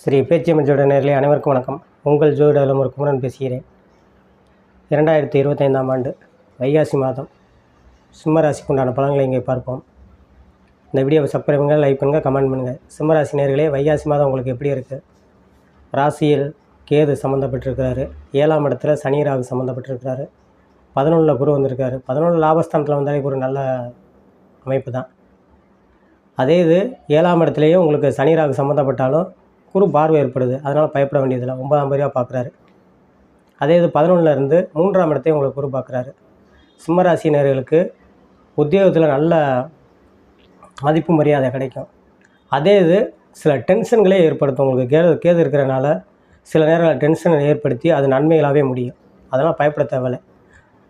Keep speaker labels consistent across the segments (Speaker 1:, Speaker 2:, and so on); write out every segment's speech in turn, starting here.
Speaker 1: ஸ்ரீ பேச்சியம்மன் ஜோட நேரிலே அனைவருக்கும் வணக்கம். உங்கள் ஜோட ஒரு குமரன் பேசுகிறேன். இரண்டாயிரத்தி இருபத்தைந்தாம் ஆண்டு வைகாசி மாதம் சிம்மராசிக்கு உண்டான பலன்களை இங்கே பார்ப்போம். இந்த வீடியோவை சப்ஸ்கிரைப் பண்ணுங்கள் லைக் பண்ணுங்கள் கமெண்ட் பண்ணுங்கள் சிம்மராசி நேர்களே வைகாசி மாதம் உங்களுக்கு எப்படி இருக்குது ராசியில் கேது சம்மந்தப்பட்டிருக்கிறாரு ஏழாம் இடத்துல சனி ராகு சம்மந்தப்பட்டிருக்கிறாரு பதினொன்றில் குரு வந்திருக்காரு. பதினொன்று லாபஸ்தானத்தில் வந்தாலே ஒரு நல்ல அமைப்பு தான். அதே இது ஏழாம் இடத்துலையும் உங்களுக்கு சனி ராகு சம்மந்தப்பட்டாலும் குறு பார்வை ஏற்படுது. அதனால் பயப்பட வேண்டியதில்லை. ஒன்பதாம் படியாக பார்க்குறாரு. அதே இது பதினொன்றுலேருந்து மூன்றாம் இடத்தையும் உங்களுக்கு குரு பார்க்குறாரு. சிம்மராசினர்களுக்கு உத்தியோகத்தில் நல்ல மதிப்பு மரியாதை கிடைக்கும். அதே இது சில டென்ஷன்களே ஏற்படுத்தும். உங்களுக்கு கேது கேது இருக்கிறனால சில நேரங்களில் டென்ஷனை ஏற்படுத்தி அது நன்மைகளாகவே முடியும். அதெல்லாம் பயப்பட தேவையில்லை.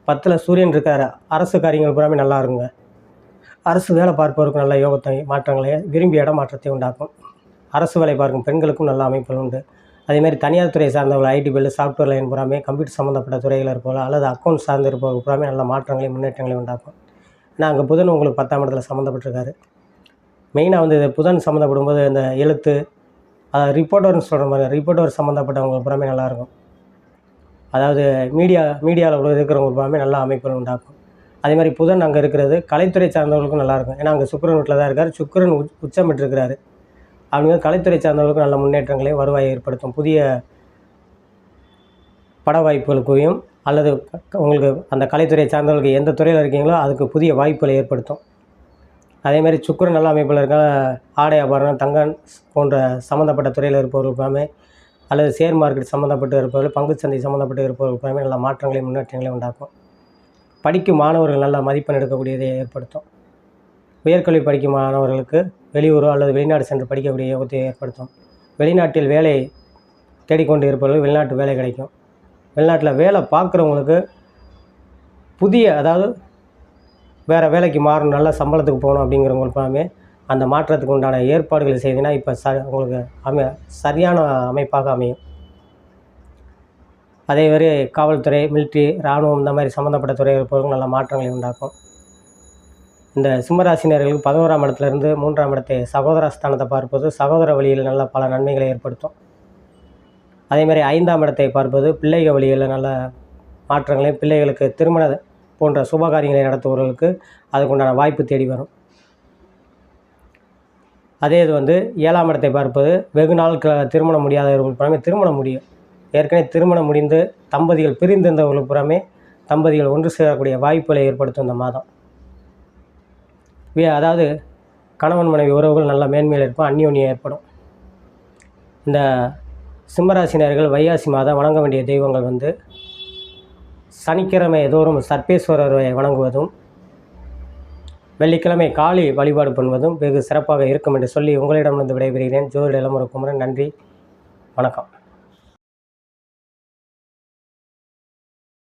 Speaker 1: பத்தில் சூரியன் இருக்கார்? அரசு காரியங்கள் பூராமே நல்லா இருக்குங்க. அரசு வேலை பார்ப்பவருக்கு நல்ல யோகத்தை மாற்றங்களை விரும்பி இடமாற்றத்தை உண்டாக்கும். அரசு வேலை பார்க்கும் பெண்களுக்கும் நல்ல அமைப்புகள் உண்டு. அதேமாதிரி தனியார் துறை சார்ந்தவர்கள் ஐடி பில்லு சாஃப்ட்வேர் லைன் பூராமே கம்ப்யூட்டர் சம்மந்தப்பட்ட துறைகள் இருப்பவர்கள் அல்லது அக்கௌண்ட் சார்ந்து இருப்பவர்கள் பூராமே நல்ல மாற்றங்களையும் முன்னேற்றங்களையும் உண்டாக்கும். ஏன்னா அங்கே புதன் உங்களுக்கு பத்தாம் இடத்துல சம்மந்தப்பட்டிருக்காரு மெயினாக வந்து இது புதன் சம்மந்தப்படும் போது இந்த எழுத்து அதாவது ரிப்போர்ட்டர்னு சொல்கிற மாதிரி ரிப்போர்ட்டர் சம்மந்தப்பட்டவங்க பூராமே நல்லாயிருக்கும் அதாவது மீடியா மீடியாவில் இருக்கிறவங்க பூராமே நல்ல அமைப்புகள் உண்டாக்கும். அதே மாதிரி புதன் அங்கே இருக்கிறது கலைத்துறை சார்ந்தவர்களுக்கும் நல்லாயிருக்கும் ஏன்னா அங்கே சுக்கரன் வீட்டில் தான் இருக்கார். சுக்கரன் உச்சமிட்டிருக்கிறாரு அவங்க கலைத்துறை சார்ந்தவர்களுக்கும் நல்ல முன்னேற்றங்களை வருவாயை ஏற்படுத்தும் புதிய பட வாய்ப்புகளுக்கும் அல்லது உங்களுக்கு அந்த கலைத்துறை சார்ந்தவர்களுக்கு எந்த துறையில் இருக்கீங்களோ அதுக்கு புதிய வாய்ப்புகளை ஏற்படுத்தும். அதேமாதிரி சுக்கரன் நல்ல அமைப்பில் இருக்க ஆடை ஆபரணம் தங்கம் போன்ற சம்மந்தப்பட்ட துறையில் இருப்பவர்களுக்குமே அல்லது ஷேர் மார்க்கெட் சம்மந்தப்பட்டு இருப்பவர்கள் பங்குச்சந்தை சம்மந்தப்பட்டு இருப்பவர்களுக்குமே நல்ல மாற்றங்களையும் முன்னேற்றங்களையும் உண்டாக்கும். படிக்கும் மாணவர்கள் நல்ல மதிப்பெண் எடுக்கக்கூடியதை ஏற்படுத்தும். உயர்கல்வி படிக்கும் மாணவர்களுக்கு வெளியூர் அல்லது வெளிநாடு சென்று படிக்கக்கூடிய யோகத்தை ஏற்படுத்தும். வெளிநாட்டில் வேலை தேடிக்கொண்டு இருப்பவர்கள் வெளிநாட்டு வேலை கிடைக்கும். வெளிநாட்டில் வேலை பார்க்குறவங்களுக்கு புதிய அதாவது வேறு வேலைக்கு மாறணும் நல்ல சம்பளத்துக்கு போகணும் அப்படிங்கிறவங்களுக்கு எல்லாமே அந்த மாற்றத்துக்கு உண்டான ஏற்பாடுகளை செய்தீங்கன்னா இப்போ ச உங்களுக்கு அமை சரியான அமைப்பாக அமையும். அதே மாதிரி காவல்துறை மிலிட்ரி இராணுவம் இந்த மாதிரி சம்மந்தப்பட்ட துறை இருப்பவர்கள் நல்ல மாற்றங்களை உண்டாக்கும். இந்த சிம்மராசினியர்களுக்கு பதினோராம் இடத்துலேருந்து மூன்றாம் இடத்தை சகோதர ஸ்தானத்தை பார்ப்பது சகோதர வழியில் நல்ல பல நன்மைகளை ஏற்படுத்தும். அதேமாதிரி ஐந்தாம் இடத்தை பார்ப்பது பிள்ளைகள் வழியில் நல்ல மாற்றங்களையும் பிள்ளைகளுக்கு திருமண போன்ற சுபகாரியங்களை நடத்துபவர்களுக்கு அதுக்குண்டான வாய்ப்பு தேடி வரும். அதே இது வந்து ஏழாம் இடத்தை பார்ப்பது வெகு நாள் திருமணம் முடியாதவர்கள் புறமே திருமணம் முடியும். ஏற்கனவே திருமணம் முடிந்து தம்பதிகள் பிரிந்திருந்தவர்கள் புறமே தம்பதிகள் ஒன்று சேரக்கூடிய வாய்ப்புகளை ஏற்படுத்தும் இந்த மாதம். அதாவது கணவன் மனைவி உறவுகள் நல்ல மேன்மையில் இருக்கும் அந்யோன்யம் ஏற்படும். இந்த சிம்மராசினியர்கள் வைகாசி மாதம் வணங்க வேண்டிய தெய்வங்கள் வந்து சனிக்கிழமை தோறும் சர்பேஸ்வரரை வணங்குவதும் வெள்ளிக்கிழமை காளி வழிபாடு பண்ணுவதும் வெகு சிறப்பாக இருக்கும் என்று சொல்லி உங்களிடம் விடைபெறுகிறேன். ஜோதிட இளமுறை குமரன் நன்றி வணக்கம்.